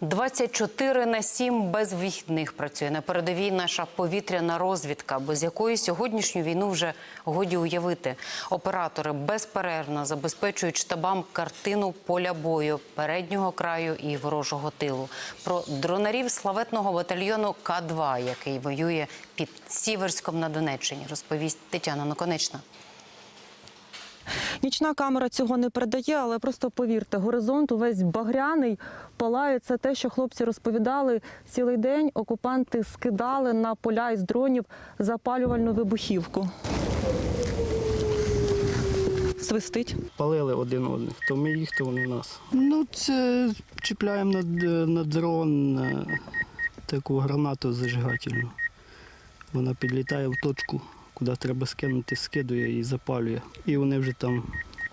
24 на 7 без вихідних працює на передовій наша повітряна розвідка, без якої сьогоднішню війну вже годі уявити. Оператори безперервно забезпечують штабам картину поля бою переднього краю і ворожого тилу. Про дронарів славетного батальйону К-2, який воює під Сіверськом на Донеччині, розповість Тетяна Наконечна. Нічна камера цього не передає, але просто повірте, горизонт увесь багряний, палає. Це те, що хлопці розповідали цілий день. Окупанти скидали на поля із дронів запалювальну вибухівку. Свистить. Палили один одних, то ми їх, то вони нас. Ну, це чіпляємо на, на дрон таку гранату зажигательну. Вона підлітає в точку, куди треба скинути, скидує і запалює. І вони вже там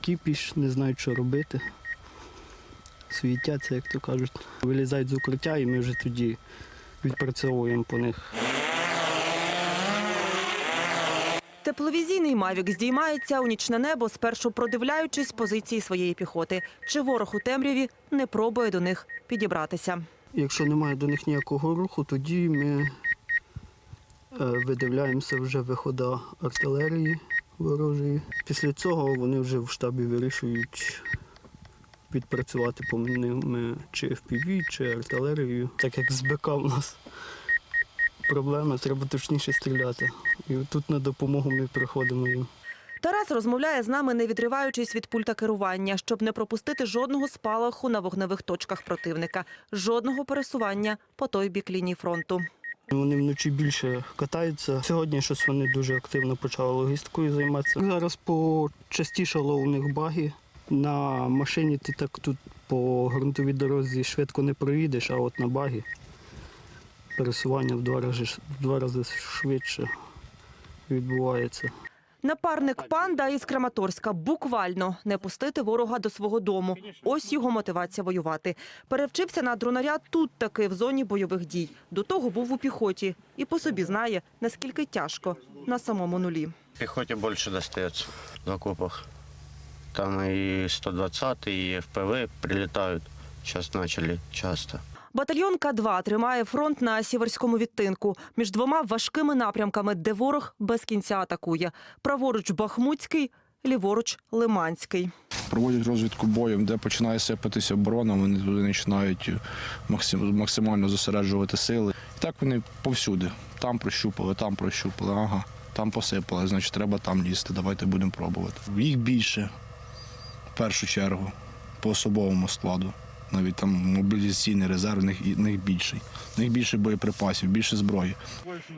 кіпіш, не знають, що робити. Світяться, як то кажуть. Вилізають з укриття, і ми вже тоді відпрацьовуємо по них. Тепловізійний мавік здіймається у нічне небо, спершу продивляючись позиції своєї піхоти. Чи ворог у темряві не пробує до них підібратися. Якщо немає до них ніякого руху, тоді ми видивляємося вже вихода артилерії ворожої. Після цього вони вже в штабі вирішують відпрацювати по ними чи FPV, чи артилерією. Так як з БК у нас проблема, треба точніше стріляти. І тут на допомогу ми приходимо їм. Тарас розмовляє з нами, не відриваючись від пульта керування, щоб не пропустити жодного спалаху на вогневих точках противника, жодного пересування по той бік лінії фронту. Вони вночі більше катаються. Сьогодні щось вони дуже активно почали логістикою займатися. Зараз почастішало у них баги. На машині ти так тут по ґрунтовій дорозі швидко не проїдеш, а от на багі пересування в два рази, в два рази швидше відбувається. Напарник панда із Краматорська буквально не пустити ворога до свого дому. Ось його мотивація воювати. Перевчився на дронаря тут таки в зоні бойових дій. До того був у піхоті і по собі знає, наскільки тяжко на самому нулі. Пехоте больше достается в окопах. Там и 120 и ФПВ прилетают. Сейчас начали часто. Батальйон К-2 тримає фронт на сіверському відтинку між двома важкими напрямками, де ворог без кінця атакує. Праворуч Бахмутський, ліворуч Лиманський. проводять розвідку боєм, де починає сипатися оборона, вони туди починають максимально зосереджувати сили. І так вони повсюди. Там прощупали, там прощупали, ага, там посипали, значить треба там лізти, давайте будемо пробувати. Їх більше, в першу чергу, по особовому складу. Навіть там мобілізаційний резерв в них, в них більший. В них більше боєприпасів, більше зброї.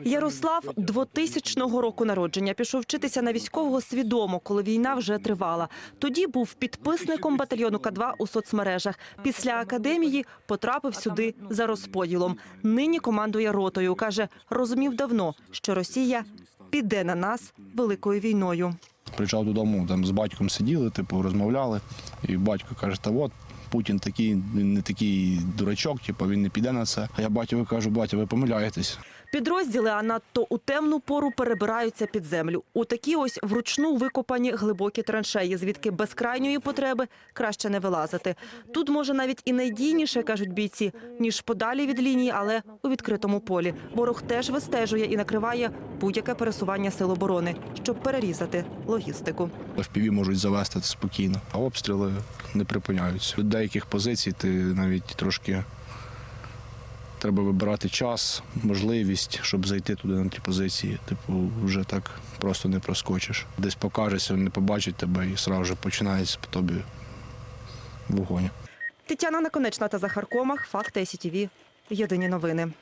Ярослав 2000 року народження пішов вчитися на військового свідомо, коли війна вже тривала. Тоді був підписником батальйону К2 у соцмережах. Після академії потрапив сюди за розподілом. Нині командує ротою. каже, розумів давно, що Росія піде на нас великою війною. Приїжджав додому, там з батьком сиділи, типу, розмовляли. І батько каже, та от Путін такий, він не такий дурачок, типу, він не піде на це. А я батькові кажу, батя, ви помиляєтесь. Підрозділи, а надто у темну пору перебираються під землю. У такі ось вручну викопані глибокі траншеї, звідки без крайньої потреби краще не вилазити. Тут може навіть і найдійніше, кажуть бійці, ніж подалі від лінії, але у відкритому полі. Ворог теж вистежує і накриває будь-яке пересування сил оборони, щоб перерізати логістику. FPV можуть завести спокійно, а обстріли не припиняються. Від деяких позицій ти навіть трошки треба вибирати час, можливість, щоб зайти туди на ті позиції. Типу, вже так просто не проскочиш. Десь покажешся, не побачить тебе і одразу ж починається по тобі вогонь. Тетяна Наконечна та Захар Комах. Факти СІТІВІ. Єдині новини.